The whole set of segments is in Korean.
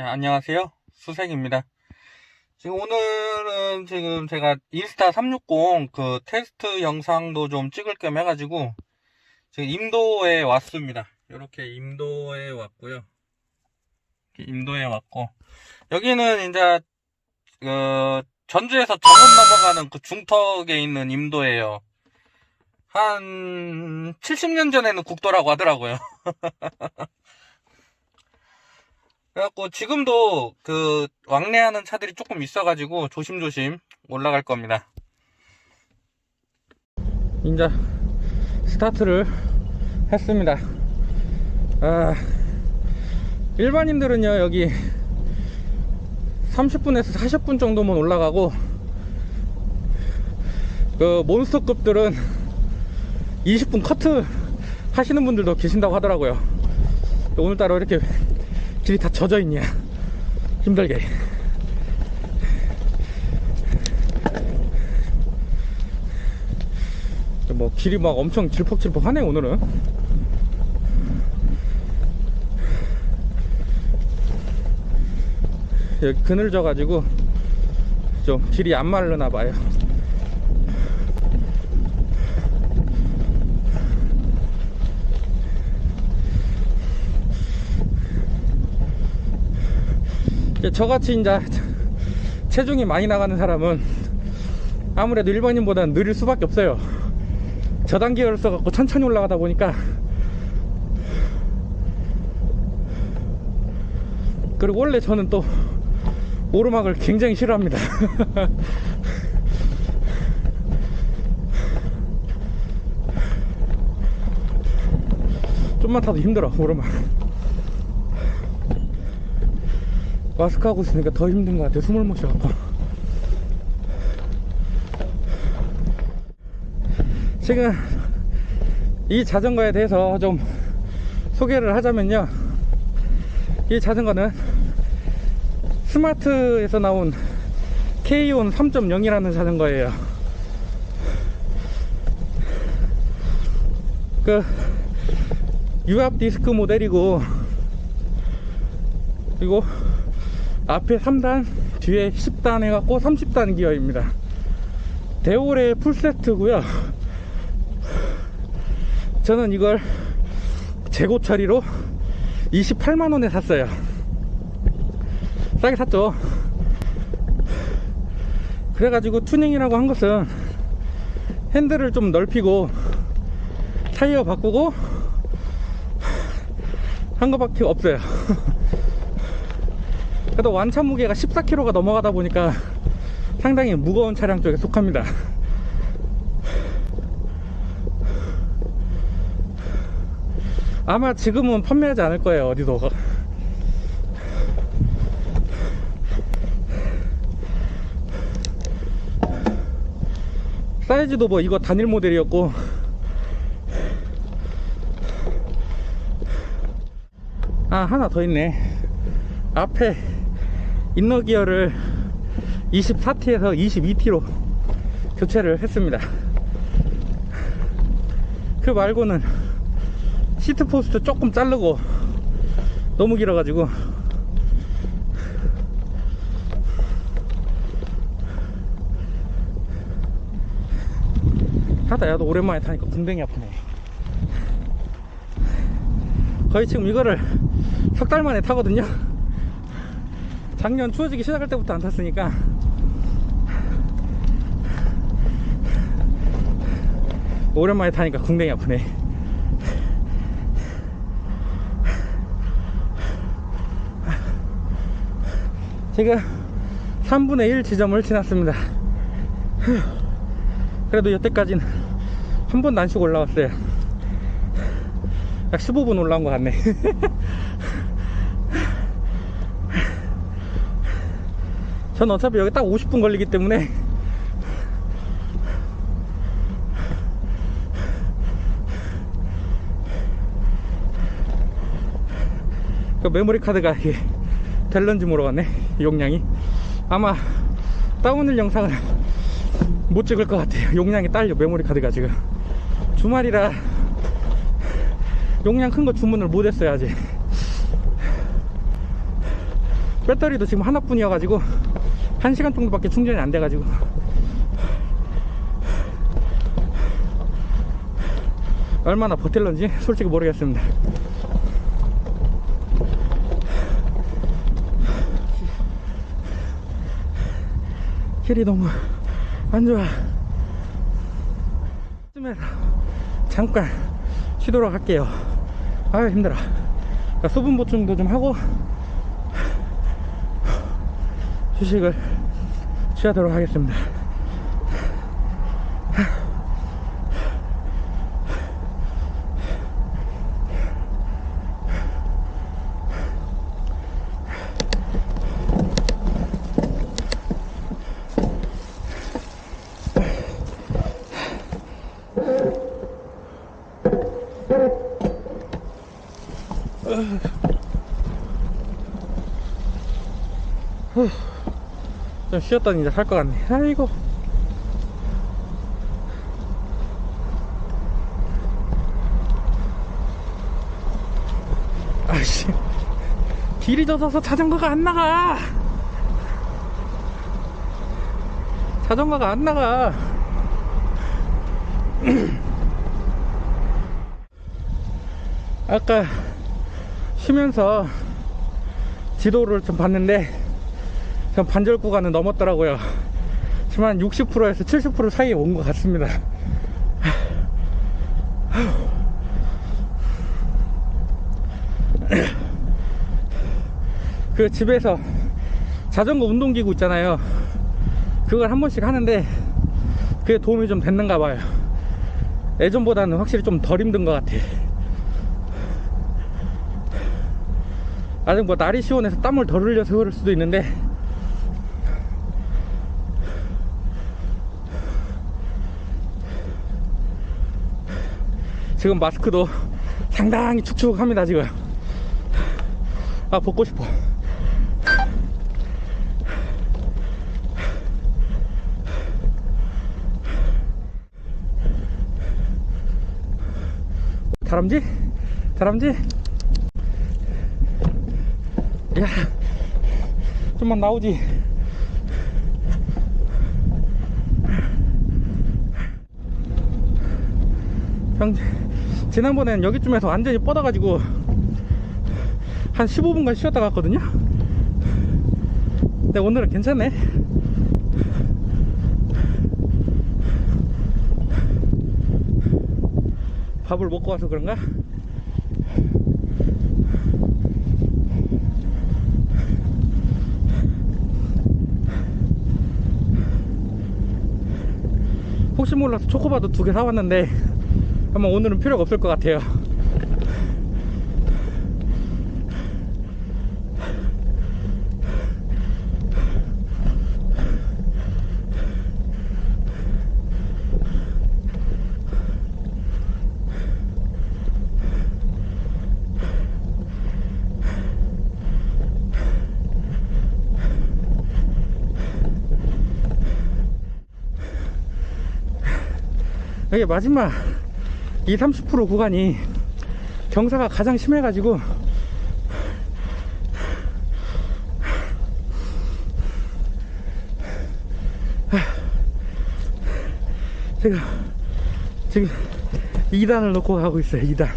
안녕하세요. 수색입니다. 지금 오늘은 지금 제가 인스타 360 그 테스트 영상도 좀 찍을 겸 해가지고 지금 임도에 왔습니다. 이렇게 임도에 왔고요. 임도에 왔고 여기는 이제 그 전주에서 정읍 넘어가는 그 중턱에 있는 임도예요. 한 70년 전에는 국도라고 하더라고요. 그래갖고 지금도 그 왕래하는 차들이 조금 있어가지고 조심조심 올라갈 겁니다. 이제 스타트를 했습니다. 아, 일반인들은요 여기 30분에서 40분 정도면 올라가고 그 몬스터급들은 20분 커트 하시는 분들도 계신다고 하더라고요. 오늘따라 이렇게 길이 다 젖어 있냐? 힘들게. 뭐 길이 막 엄청 질퍽질퍽 하네 오늘은. 여기 그늘져 가지고 좀 길이 안 마르나 봐요 저같이 이제 체중이 많이 나가는 사람은 아무래도 일반인보다는 느릴 수밖에 없어요. 저단계열을 써갖고 천천히 올라가다 보니까 그리고 원래 저는 또 오르막을 굉장히 싫어합니다. 좀만 타도 힘들어 오르막 마스크 하고 있으니까 더 힘든 것 같아 숨을 못 쉬어갖고 지금 이 자전거에 대해서 좀 소개를 하자면요. 이 자전거는 스마트에서 나온 K-ON 3.0이라는 자전거예요. 그 유압 디스크 모델이고 그리고 앞에 3단 뒤에 10단 해갖고 30단 기어입니다. 대올의 풀세트고요. 저는 이걸 재고 처리로 28만원에 샀어요. 싸게 샀죠. 그래가지고 튜닝이라고 한 것은 핸들을 좀 넓히고 타이어 바꾸고 한 거밖에 없어요 그래도 완차 무게가 14kg가 넘어가다 보니까 상당히 무거운 차량 쪽에 속합니다. 아마 지금은 판매하지 않을 거예요 어디도. 사이즈도 뭐 이거 단일 모델이었고. 아 하나 더 있네. 앞에 인너 기어를 24T에서 22T로 교체를 했습니다. 그 말고는 시트 포스트 조금 자르고 너무 길어가지고 하다 야도 오랜만에 타니까 궁뎅이 아프네. 거의 지금 이거를 석 달 만에 타거든요 작년 추워지기 시작할 때부터 안 탔으니까. 오랜만에 타니까 궁뎅이 아프네. 지금 3분의 1 지점을 지났습니다. 그래도 여태까지는 한 번도 안 쉬고 올라왔어요. 약 15분 올라온 것 같네 전 어차피 여기 딱 50분 걸리기 때문에. 그 메모리 카드가 이게 될런지 모르겠네 용량이. 아마 다운을 영상을 못 찍을 것 같아요. 용량이 딸려 메모리 카드가 지금. 주말이라 용량 큰 거 주문을 못 했어요 아직. 배터리도 지금 하나뿐이어가지고 1시간 정도밖에 충전이 안 돼가지고. 얼마나 버틸런지 솔직히 모르겠습니다. 길이 너무 안 좋아. 잠깐 쉬도록 할게요. 아 힘들어. 그러니까 수분 보충도 좀 하고 휴식을 취하도록 하겠습니다 좀 쉬었더니 이제 살것 같네. 아이고. 아씨. 길이 젖어서 자전거가 안 나가. 자전거가 안 나가. 아까 쉬면서 지도를 좀 봤는데 전 반절 구간은 넘었더라고요. 하지만 60%에서 70% 사이에 온 것 같습니다. 그 집에서 자전거 운동기구 있잖아요. 그걸 한 번씩 하는데 그게 도움이 좀 됐는가 봐요. 예전보다는 확실히 좀 덜 힘든 것 같아. 아직 뭐 날이 시원해서 땀을 덜 흘려서 그럴 수도 있는데 지금 마스크도 상당히 축축합니다 지금 아 벗고 싶어 다람쥐? 다람쥐? 야 좀만 나오지 형 지난번엔 여기쯤에서 완전히 뻗어가지고 한 15분간 쉬었다 갔거든요 근데 오늘은 괜찮네 밥을 먹고 와서 그런가? 혹시 몰라서 초코바도 두 개 사왔는데 아마 오늘은 필요가 없을 것 같아요. 여기 마지막 이 30% 구간이 경사가 가장 심해가지고 제가 지금 2단을 놓고 가고 있어요 2단.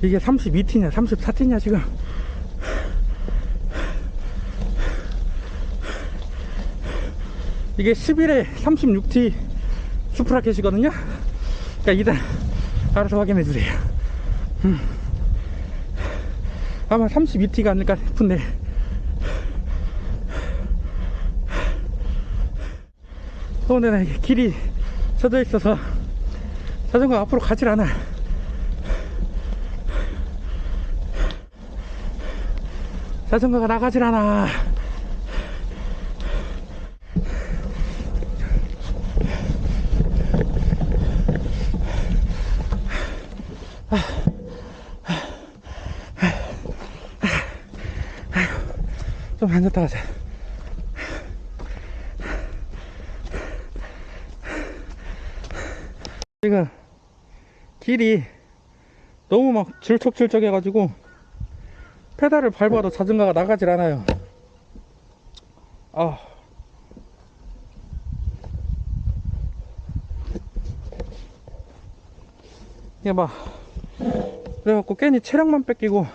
이게 32T냐 34T냐 지금. 이게 11에 36T 수프라켓이거든요 그러니까 일단 알아서 확인해 주세요. 음. 아마 32T가 아닐까 싶은데. 서운해나 이게 길이 젖어 있어서 자전거 앞으로 가질 않아. 자전거가 나가질 않아 앉았다 가자. 지금 길이 너무 막 질척질척 해가지고 페달을 밟아도 자전거가 나가질 않아요. 아. 이게 막, 그래갖고 괜히 체력만 뺏기고,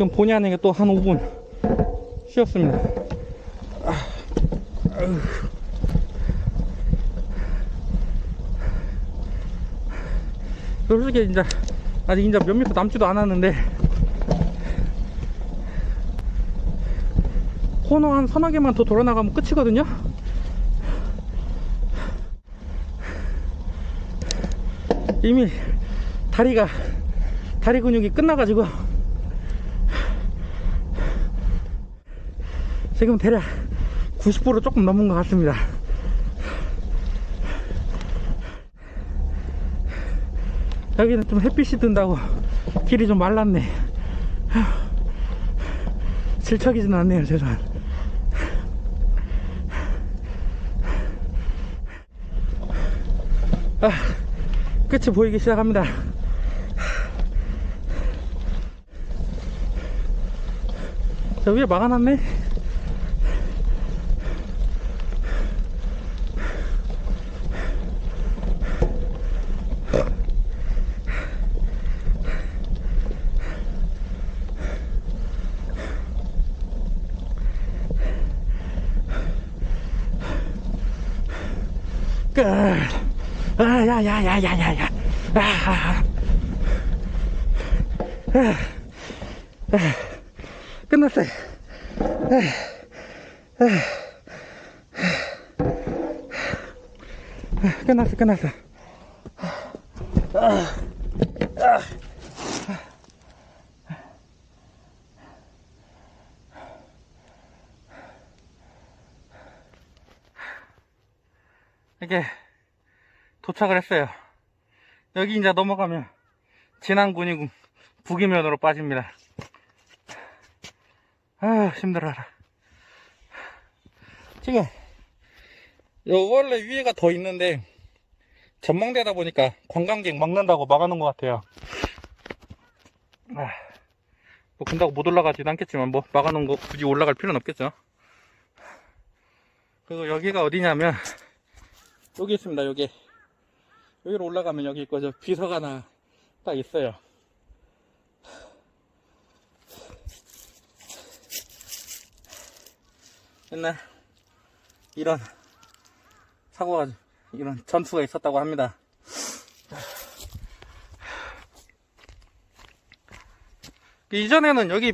지금 본의 아니게 또 한 5분 쉬었습니다. 아. 솔직히 이제 아직 이제 몇 미터 남지도 않았는데 코너 한 서너 개만 더 돌아 나가면 끝이거든요. 이미 다리가 다리 근육이 끝나가지고 지금 대략 90% 조금 넘은 것 같습니다. 여기는 좀 햇빛이 든다고 길이 좀 말랐네. 휴, 질척이진 않네요, 죄송. 아, 끝이 보이기 시작합니다. 저 위에 막아놨네. 끝. 아, 야, 야, 야, 야, 야, 야. 아, 아, 아. 아, 아. 끝났어요. 아, 아. 아, 끝났어, 이렇게 도착을 했어요. 여기 이제 넘어가면 진안군이 북이면으로 빠집니다. 아 힘들어라. 지금 요 원래 위에가 더 있는데 전망대다 보니까 관광객 막는다고 막아놓은 것 같아요. 아, 뭐 근다고 못 올라가지도 않겠지만 뭐 막아놓은 거 굳이 올라갈 필요는 없겠죠. 그리고 여기가 어디냐면 여기 있습니다 여기. 여기로 올라가면 여기 있고 저 비서가나 딱 있어요. 옛날 이런 사고가 이런 전투가 있었다고 합니다. 이전에는 여기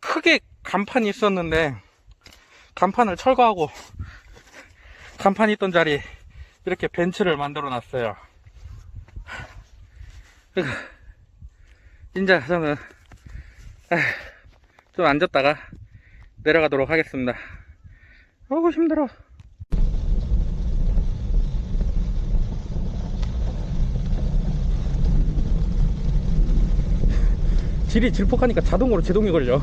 크게 간판이 있었는데 간판을 철거하고 간판이 있던 자리에 이렇게 벤츠를 만들어 놨어요. 이제 저는 좀 앉았다가 내려가도록 하겠습니다. 어우 힘들어. 질이 질퍽하니까 자동으로 제동이 걸려.